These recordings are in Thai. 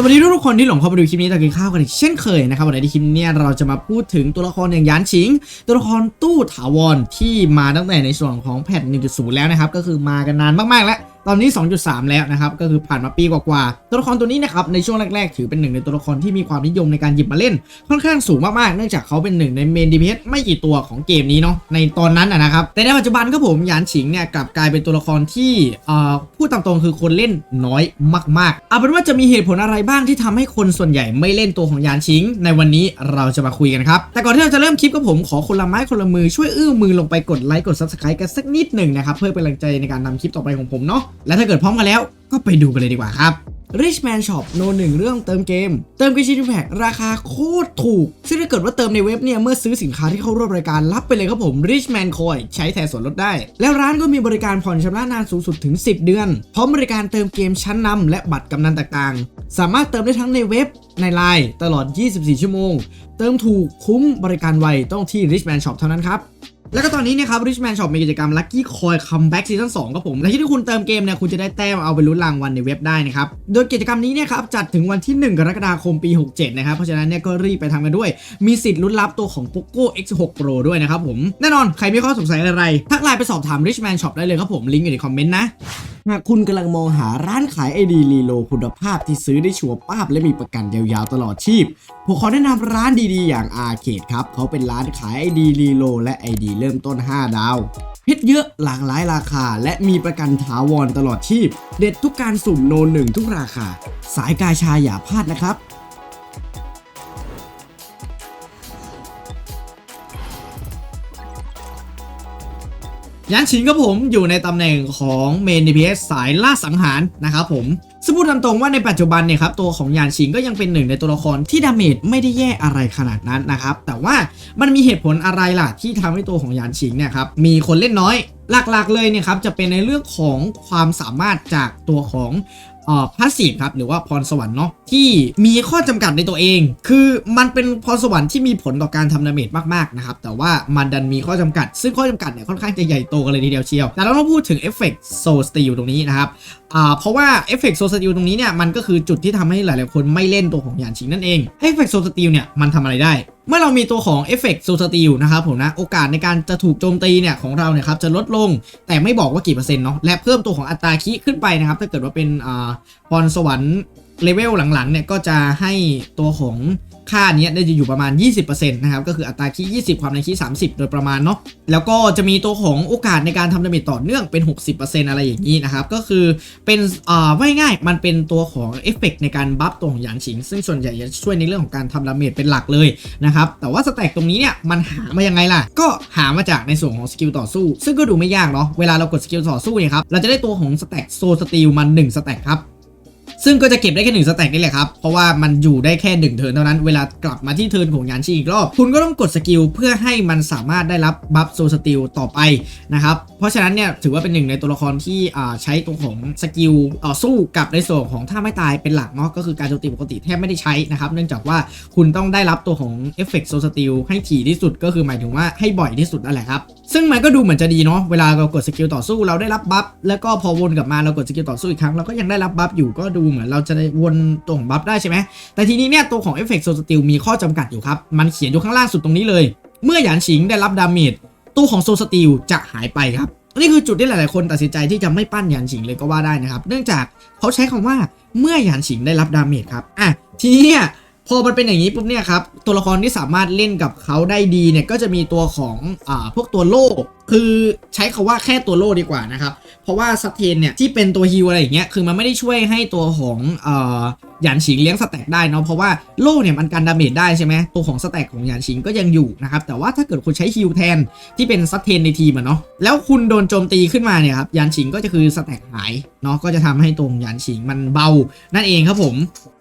สวัสดีทุกๆคนที่หลงเข้ามาดูคลิปนี้ตะกินข้าวกันอีกเช่นเคยนะครับวันนี้ในคลิปนี้เราจะมาพูดถึงตัวละครอย่างยานชิง ตัวละครตู้ถาวรที่มาตั้งแต่ในส่วนของแพท1.0 แล้วนะครับ ก็คือมากันนานมากๆแล้ว ตอนนี้ 2.3 แล้วนะครับ ก็คือผ่านมาปีกว่าๆ ตัวละครตัวนี้นะครับ ในช่วงแรกๆ ถือเป็นหนึ่งในตัวละครที่มีความนิยมในการหยิบมาเล่น ค่อนข้างสูงมากๆ เนื่องจากเขาเป็นหนึ่งในเมนดีพีไม่กี่ตัวของเกมนี้เนาะ ในตอนนั้นนะครับ แต่ในปัจจุบันก็ผมหยานฉิงเนี่ยกลับกลายเป็นตัวละครที่อ่อพูดตามตรงคือคนเล่นน้อยมากๆ เอาเป็นว่าจะมีเหตุผลอะไรบ้างที่ทำให้คนส่วนใหญ่ไม่เล่นตัวของยานฉิง ในวันนี้เราจะมาคุยกันครับ แต่ก่อนที่เราจะเริ่มคลิปก็ผมขอคนละไม้คนละมือช่วยเอื้อมมือลงไปกดไลค์กด subscribe กันสักนิดหนึ่งนะครับเพื่อเป็นกำลังใจในการนำคลิปต่อไปของผมเนาะและถ้าเกิดพร้อมกันแล้วก็ไปดูกันเลยดีกว่าครับ Richman Shop โนหนึ่งเรื่องเติมเกม เติมกิชิทูแพคราคาโคตรถูก ซึ่งถ้าเกิดว่าเติมในเว็บเนี่ย เมื่อซื้อสินค้าที่เข้าร่วมรายการรับไปเลยครับผม Richman Coin ใช้แทนส่วนลดได้ แล้วร้านก็มีบริการผ่อนชำระนานสูงสุดถึง 10 เดือน พร้อมบริการเติมเกมชั้นนำและบัตรกำนันต่างๆ สามารถเติมได้ทั้งในเว็บในไลน์ตลอด 24 ชั่วโมง เติมถูกคุ้มบริการไวต้องที่ Richman Shop เท่านั้นครับ แล้วก็ตอนนี้เนี่ยครับ Richman Shop มีกิจกรรม Lucky Coin Comeback Season 2ครับผม และที่คุณเติมเกมเนี่ย คุณจะได้แต้มเอาไปลุ้นรางวัลในเว็บได้นะครับ โดยกิจกรรมนี้เนี่ยครับ จัดถึงวันที่ 1 กรกฎาคมปี 67 นะครับ เพราะฉะนั้นเนี่ยก็รีบไปทำกันด้วย มีสิทธิ์ลุ้นรับตัวของ Poco X6 Pro ด้วยนะครับผม แน่นอนใครมีข้อสงสัยอะไร ทักไลน์ไปสอบถาม Richman Shop ได้เลยครับผมลิงก์อยู่ในคอมเมนต์นะหากคุณกำลังมองหาร้านขายไอดีรีโลคุณภาพที่ซื้อได้ชัวร์ป้าบและมีประกันยาวๆตลอดชีพผมขอแนะนำร้านดีๆ อย่างอาเคดครับเขาเป็นร้านขายไอดีรีโลและไอดีเริ่มต้น 5 ดาว เพชรเยอะหลากหลายราคา และมีประกันถาวรตลอดชีพ เด็ดทุกการสุ่มโนหนึ่งทุกราคา สายกาชาอย่าพลาดนะครับยันชิงครับผมอยู่ในตำแหน่งของเมน DPS สายล่าสังหารนะครับผม ซึ่งพูดตามตรงว่าในปัจจุบันเนี่ยครับตัวของยานชิงก็ยังเป็นหนึ่งในตัวละครที่ดาเมจไม่ได้แย่อะไรขนาดนั้นนะครับแต่ว่ามันมีเหตุผลอะไรล่ะที่ทำให้ตัวของยานชิงเนี่ยครับมีคนเล่นน้อย หลักๆเลยเนี่ยครับจะเป็นในเรื่องของความสามารถจากตัวของออพาสซีฟครับหรือว่าพรสวรรค์เนาะที่มีข้อจำกัดในตัวเอง คือมันเป็นพรสวรรค์ที่มีผลต่อการทำดาเมจมากๆนะครับแต่ว่ามันดันมีข้อจำกัด ซึ่งข้อจำกัดเนี่ยค่อนข้างจะใหญ่โตกันเลยทีเดียวเชียว แต่เราต้องพูดถึงเอฟเฟกต์โซสตีลตรงนี้นะครับอ่าเพราะว่าเอฟเฟกต์โซสตีลตรงนี้เนี่ยมันก็คือจุดที่ทำให้หลายๆคนไม่เล่นตัวของยานชิงนั่นเองเอฟเฟกต์โซสตีลเนี่ยมันทำอะไรได้ เมื่อเรามีตัวของเอฟเฟกต์โซสตีลนะครับผมนะโอกาสในการจะถูกโจมตีเนี่ยของเราเนี่ยครับจะลดลงแต่ไม่บอกว่ากี่เปอร์เซ็นต์เนาะและเพิ่มตัวของอัตราคิขึ้นไปนะครับถ้าเกิดว่าเป็นอ่าพรสวรรค์ เลเวลหลังๆเนี่ยก็จะให้ตัวของค่าเนี้ยได้จะอยู่ประมาณ 20%นะครับ ก็คืออัตราคิ20 ความในคิ30 โดยประมาณเนาะ แล้วก็จะมีตัวของโอกาสในการทำดาเมจต่อเนื่องเป็น 60%อะไรอย่างนี้นะครับ ก็คือเป็นอ่าไว่ง่าย มันเป็นตัวของเอฟเฟกในการบัฟตัวของหยานฉิง ซึ่งส่วนใหญ่จะช่วยในเรื่องของการทำดาเมจเป็นหลักเลยนะครับ แต่ว่าสแต็กตรงนี้เนี่ยมันหามายังไงล่ะ ก็หามาจากในส่วนของสกิลต่อสู้ ซึ่งก็ดูไม่ยากเนาะ เวลาเรากดสกิลต่อสู้เนี่ยครับ เราจะได้ตัวของสแต็กโซสติลมัน1สแต็กครับ ซึ่งก็จะเก็บได้แค่หนึ่งสแต็กนี่แหละครับ เพราะว่ามันอยู่ได้แค่หนึ่งเทิร์นเท่านั้น เวลากลับมาที่เทิร์นของยานชิงอีกรอบ คุณก็ต้องกดสกิลเพื่อให้มันสามารถได้รับบัฟโซสติลต่อไปนะครับ เพราะฉะนั้นเนี่ยถือว่าเป็นหนึ่งในตัวละครที่ใช้ตัวของสกิลสู้กับในส่วนของถ้าไม่ตายเป็นหลักเนาะ ก็คือการโจมตีปกติแทบไม่ได้ใช้นะครับ เนื่องจากว่าคุณต้องได้รับตัวของเอฟเฟกต์โซสติลให้ถี่ที่สุด ก็คือหมายถึงว่าให้บ่อยที่สุดนั่นแหละครับ ซึ่งมันก็ดูเหมือนจะดีเนาะ เวลาเรากดสกิลต่อสู้เราได้รับบัฟ แล้วก็พอวนกลับมาเรากดสกิลต่อสู้อีกครั้งเราก็ยังได้รับบัฟอยู่ ก็ดูเหมือนเราจะได้วนตัวของบัฟได้ใช่ไหมแต่ทีนี้เนี่ยตัวของเอฟเฟกต์โซสติลมีข้อจำกัดอยู่ครับ มันเขียนอยู่ข้างล่างสุดตรงนี้เลย เมื่อหยานฉิงได้รับดาเมจตัวของโซสติลจะหายไปครับนี่คือจุดที่หลาย ๆ คนตัดสินใจที่จะไม่ปั้นหยานฉิงเลยก็ว่าได้นะครับ เนื่องจากเขาใช้คำว่าเมื่อหยานฉิงได้รับดาเมจครับอะทีนี้เนี่ยพอมันเป็นอย่างนี้ปุ๊บเนี่ยครับ ตัวละครที่สามารถเล่นกับเขาได้ดีเนี่ยก็จะมีตัวของอ่าพวกตัวโล่คือใช้คาว่าแค่ตัวโล่ดีกว่านะครับ เพราะว่าซัตเทนเนี่ยที่เป็นตัวฮิวอะไรอย่างเงี้ยคือมันไม่ได้ช่วยให้ตัวของอ่อหยานฉิงเลี้ยงสแต็กได้เนาะเพราะว่าโล่เนี่ยมันกันดาเมจได้ใช่ไหมตัวของสแต็กของหยานฉิงก็ยังอยู่นะครับแต่ว่าถ้าเกิดคุณใช้ฮิวแทนที่เป็นซัตเทนในทีมอะเนาะแล้วคุณโดนโจมตีขึ้นมาเนี่ยครับหยานฉิงก็จะคือสแต็กหายเนาะก็จะทำให้ตัวของหยานฉิงมันเบานั่นเองครับผม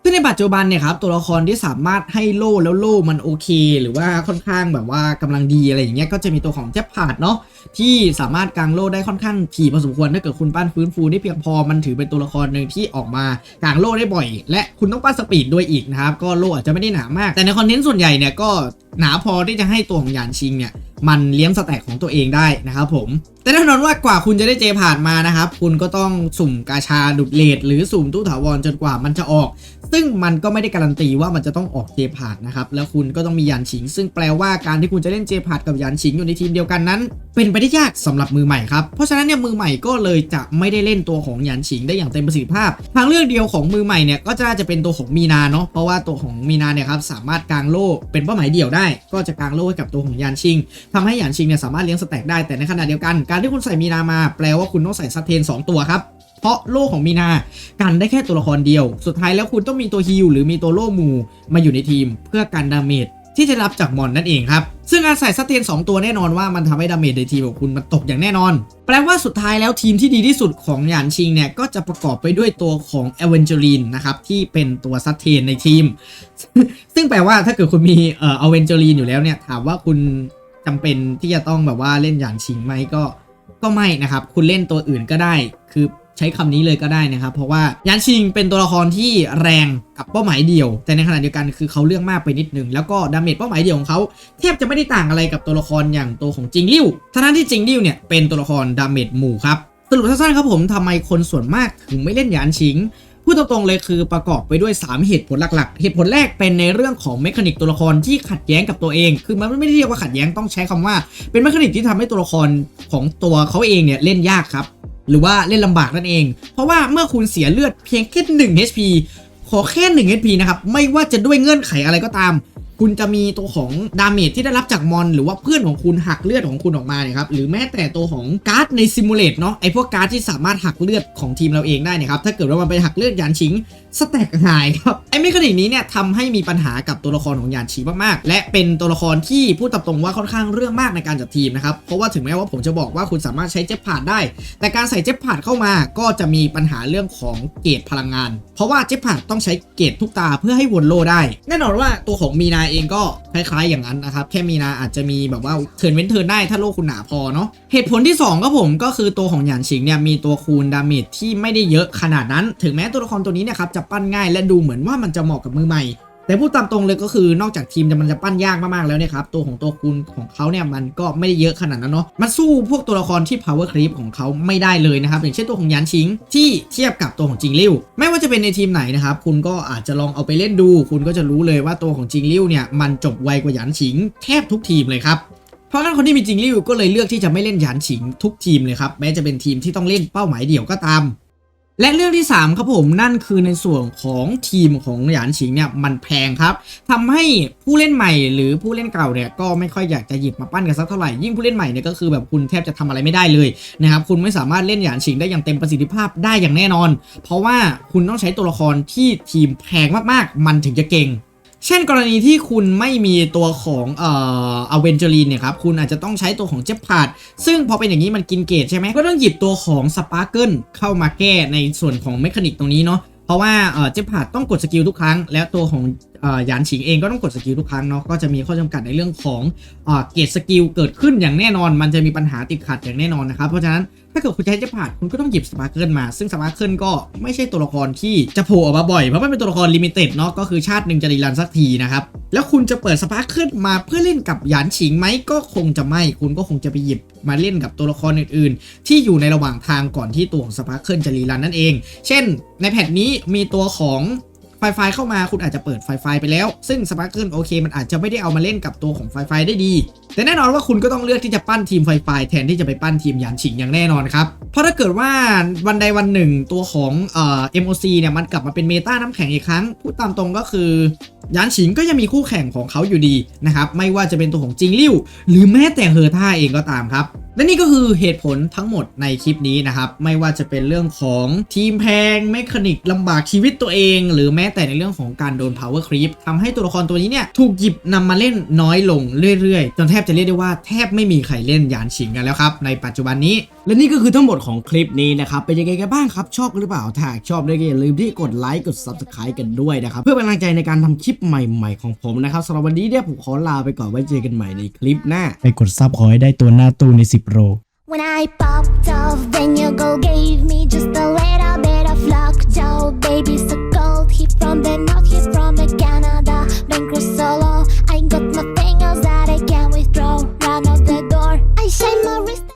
ซึ่งในปัจจุบันเนี่ยครับตัวละครที่สามารถให้โล่แล้วโล่มันโอเค หรือว่าค่อนข้างแบบว่ากำลังดีอะไรอย่างเงี้ยก็จะมีตัวของแจ็คพาดเนาะที่สามารถกางโล่ได้ค่อนข้างถี่พอสมควรถ้าเกิดคุณปั้นฟื้นฟูได้เพียงพอมันถือเป็นตัวละครหนึ่งที่ออกมากางโล่ได้บ่อย และคุณต้องปั้นสปีดด้วยอีกนะครับก็โล่อาจจะไม่ได้หนามาก แต่ในคอนเทนต์ส่วนใหญ่เนี่ยก็หนาพอที่จะให้ตัวของยานชิงเนี่ยมันเลี้ยงสแต็กของตัวเองได้นะครับผม แต่แน่นอนว่ากว่าคุณจะได้เจผ่านมานะครับ คุณก็ต้องสุ่มกาชาดุดเลดหรือสุ่มตู้ถาวรจนกว่ามันจะออก ซึ่งมันก็ไม่ได้การันตีว่ามันจะต้องออกเจพาดนะครับ แล้วคุณก็ต้องมียานฉิง ซึ่งแปลว่าการที่คุณจะเล่นเจพาดกับยานฉิงอยู่ในทีมเดียวกันนั้น เป็นไปได้ยากสำหรับมือใหม่ครับ เพราะฉะนั้นเนี่ยมือใหม่ก็เลยจะไม่ได้เล่นตัวของยานฉิงได้อย่างเต็มประสิทธิภาพ ทางเลือกเดียวของมือใหม่เนี่ยก็จะจะเป็นตัวของมีนาเนาะ เพราะว่าตัวของมีนาเนี่ยครับสามารถกางโล่เป็นเป้าหมายเดี่ยวได้ ก็จะกางโล่ให้กับตัวของยานชิงทำให้หยานชิงเนี่ยสามารถเลี้ยงสแต็กได้แต่ในขณะเดียวกัน การที่คุณใส่มีนามาแปลว่าคุณต้องใส่ซัตเทนสองตัวครับเพราะโล่ของมีนากันได้แค่ตัวละครเดียว สุดท้ายแล้วคุณต้องมีตัวฮิลหรือมีตัวโล่มูมาอยู่ในทีม เพื่อกันดาเมจที่จะรับจากมอนนั่นเองครับ ซึ่งการใส่ซัตเทน2 ตัวแน่นอนว่ามันทำให้ดาเมจในทีมของคุณมันตกอย่างแน่นอน แปลว่าสุดท้ายแล้วทีมที่ดีที่สุดของหยานชิงเนี่ย ก็จะประกอบไปด้วยตัวของเอเวนเจอรีนนะครับ ที่เป็นตัวซัตเทนในทีม ซึ่งแปลว่าถ้าเกิดคุณมีเอ่อเวนเจอรีนอยู่แล้วเนี่ย ถามว่าคุณ จำเป็นที่จะต้องแบบว่าเล่นหยานชิงไหมก็ก็ไม่นะครับ คุณเล่นตัวอื่นก็ได้ คือใช้คำนี้เลยก็ได้นะครับ เพราะว่ายานชิงเป็นตัวละครที่แรงกับเป้าหมายเดียว แต่ในขณะเดียวกันคือเขาเรื่องมากไปนิดนึง แล้วก็ดาเมจเป้าหมายเดียวของเขาแทบจะไม่ได้ต่างอะไรกับตัวละครอย่างตัวของจิงลิ่วทั้งที่จิงลิ่วเนี่ยเป็นตัวละครดาเมจหมู่ครับสรุปสั้นๆครับผมทำไมคนส่วนมากถึงไม่เล่นยานชิง พูดตรงๆเลยคือประกอบไปด้วย 3 เหตุผลหลักๆ เหตุผลแรกเป็นในเรื่องของเมคานิกตัวละครที่ขัดแย้งกับตัวเอง คือมันไม่ได้เรียกว่าขัดแย้งต้องใช้คำว่า เป็นเมคานิกที่ทำให้ตัวละครของตัวเขาเองเนี่ยเล่นยากครับ หรือว่าเล่นลำบากนั่นเอง เพราะว่าเมื่อคุณเสียเลือดเพียงแค่1 HP ขอแค่1 HP นะครับ ไม่ว่าจะด้วยเงื่อนไขอะไรก็ตาม คุณจะมีตัวของดาเมจที่ได้รับจากมอน หรือว่าเพื่อนของคุณหักเลือดของคุณออกมาเนี่ยครับหรือแม้แต่ตัวของการ์ดในซิมูเลตเนาะไอพวกการ์ดที่สามารถหักเลือดของทีมเราเองได้เนยครับถ้าเกิดว่ามันไปหักเลือดยานชิงสแต็กหายครับไอเมคานิกนี้เนี่ยทำให้มีปัญหากับตัวละครของยานชิมากๆ และเป็นตัวละครที่พูดตรงว่าค่อนข้างเรื่องมากในการจัดทีมนะครับเพราะว่าถึงแม้ว่าผมจะบอกว่าคุณสามารถใช้เจ็ตพาดได้ แต่การใส่เจ็ตพาดเข้ามาก็จะมีปัญหาเรื่องของเกรดพลังงาน เพราะว่าเจ็ตพาดต้องใช้เกรดทุกตาเพื่อให้วนโลได้ แน่นอนว่าตัวของมีนาเองก็คล้ายๆอย่างนั้นนะครับ แค่มีนาอาจจะมีแบบว่าเทินเว้นเทินได้ถ้าโลกคุณหนาพอเนาะเหตุผลที่ 2 ก็ผมก็คือตัวของหยานชิงเนี่ยมีตัวคูณดาเมจที่ไม่ได้เยอะขนาดนั้น ถึงแม้ตัวละครตัวนี้เนี่ยครับจะปั้นง่ายและดูเหมือนว่ามันจะเหมาะกับมือใหม่ แต่พูดตามตรงเลยก็คือนอกจากทีมจะมันจะปั้นยากมากๆแล้วเนี่ยครับตัวของตัวคูณของเขาเนี่ยมันก็ไม่ได้เยอะขนาดนั้นเนาะมันสู้พวกตัวละครที่ power creep ของเขาไม่ได้เลยนะครับอย่างเช่นตัวของยันชิง ที่เทียบกับตัวของจิงลิวไม่ว่าจะเป็นในทีมไหนนะครับคุณก็อาจจะลองเอาไปเล่นดู คุณก็จะรู้เลยว่าตัวของจิงลิวเนี่ยมันจบไวกว่ายันชิง แทบทุกทีมเลยครับเพราะงั้นคนที่มีจิงลิวก็เลยเลือกที่จะไม่เล่นยานฉิงทุกทีมเลยครับแม้จะเป็นทีมที่ต้องเล่นเป้าหมายเดี่ยวก็ตาม และเรื่องที่ 3 ครับผมนั่นคือในส่วนของทีมของหยานฉิงเนี่ยมันแพงครับทำให้ผู้เล่นใหม่หรือผู้เล่นเก่าเนี่ยก็ไม่ค่อยอยากจะหยิบมาปั้นกันสักเท่าไหร่ยิ่งผู้เล่นใหม่เนี่ยก็คือแบบคุณแทบจะทำอะไรไม่ได้เลยนะครับคุณไม่สามารถเล่นหยานฉิงได้อย่างเต็มประสิทธิภาพได้อย่างแน่นอน เพราะว่าคุณต้องใช้ตัวละครที่ทีมแพงมากๆ มันถึงจะเก่ง เช่นกรณีที่คุณไม่มีตัวของเอ่ออเวนเจอรีนเนี่ยครับ คุณอาจจะต้องใช้ตัวของเจ็บพาด ซึ่งพอเป็นอย่างนี้มันกินเกตใช่ไหมก็ต้องหยิบตัวของสปาร์เกิลเข้ามาแก้ในส่วนของเมคานิกตรงนี้เนาะเพราะว่าเอ่อเจ็บพาดต้องกดสกิลทุกครั้ง แล้วตัวของหยานฉิงเองก็ต้องกดสกิลทุกครั้งเนาะก็จะมีข้อจำกัดในเรื่องของเอ่อเกตสกิลเกิดขึ้นอย่างแน่นอน มันจะมีปัญหาติดขัดอย่างแน่นอนนะครับเพราะฉะนั้นถ้าเกิดคุณใช้จ็ตพาดคุณก็ต้องหยิบสปาร์เกิลมา ซึ่งสปาร์เกิลก็ไม่ใช่ตัวละครที่จะโผล่ออกมาบ่อย เพราะมันเป็นตัวละครลิมิเต็ดเนาะก็คือชาติหนึ่งจะรีรันสักทีนะครับ แล้วคุณจะเปิดสปาร์เกิลมาเพื่อเล่นกับหยานฉิงไหมก็คงจะไม่ คุณก็คงจะไปหยิบมาเล่นกับตัวละครอื่น ๆ ที่อยู่ในระหว่างทางก่อนที่ตัวของสปาร์เกิลจะรีรันนั่นเอง เช่น ในแพทนี้มีตัวของ ไฟไฟเข้ามาคุณอาจจะเปิดไฟไฟไปแล้ว ซึ่งสปาร์เกิลโอเคมันอาจจะไม่ได้เอามาเล่นกับตัวของไฟไฟได้ดี แต่แน่นอนว่าคุณก็ต้องเลือกที่จะปั้นทีมไฟไฟแทนที่จะไปปั้นทีมยานฉิงอย่างแน่นอนครับ เพราะถ้าเกิดว่าวันใดวันหนึ่งตัวของเอ่อ MOC เนี่ยมันกลับมาเป็นเมตาน้ำแข็งอีกครั้งพูดตามตรงก็คือ ยานฉิงก็ยังมีคู่แข่งของเขาอยู่ดีนะครับไม่ว่าจะเป็นตัวของจิงลิ่วหรือแม้แต่เฮอร์ท่าเองก็ตามครับและนี่ก็คือเหตุผลทั้งหมดในคลิปนี้นะครับ ไม่ว่าจะเป็นเรื่องของทีมแพงเมคานิกลำบากชีวิตตัวเอง หรือแม้แต่ในเรื่องของการโดน power creep ทำให้ตัวละครตัวนี้เนี่ย ถูกหยิบนำมาเล่นน้อยลงเรื่อยๆ จนแทบจะเรียกได้ว่าแทบไม่มีใครเล่นยานฉิงกันแล้วครับ ในปัจจุบันนี้ และนี่ก็คือทั้งหมดของคลิปนี้นะครับ เป็นยังไงกันบ้างครับ ชอบหรือเปล่า ถ้าชอบก็อย่าลืมที่กดไลค์ กด subscribe กันด้วยนะครับ เพื่อเป็นกำลังใจในการทำคลิปใหม่ๆของผมนะครับสำหรับวันนี้เนี่ยผมขอลาไปก่อนไว้เจอกันใหม่ในคลิปหน้า ไปกดซับขอให้ได้ตัวหน้าตู้ใน 10 โล When I popped off, then your girl gave me just a little bit of luck. Joe, baby, so cold. He from the north, he from the gap.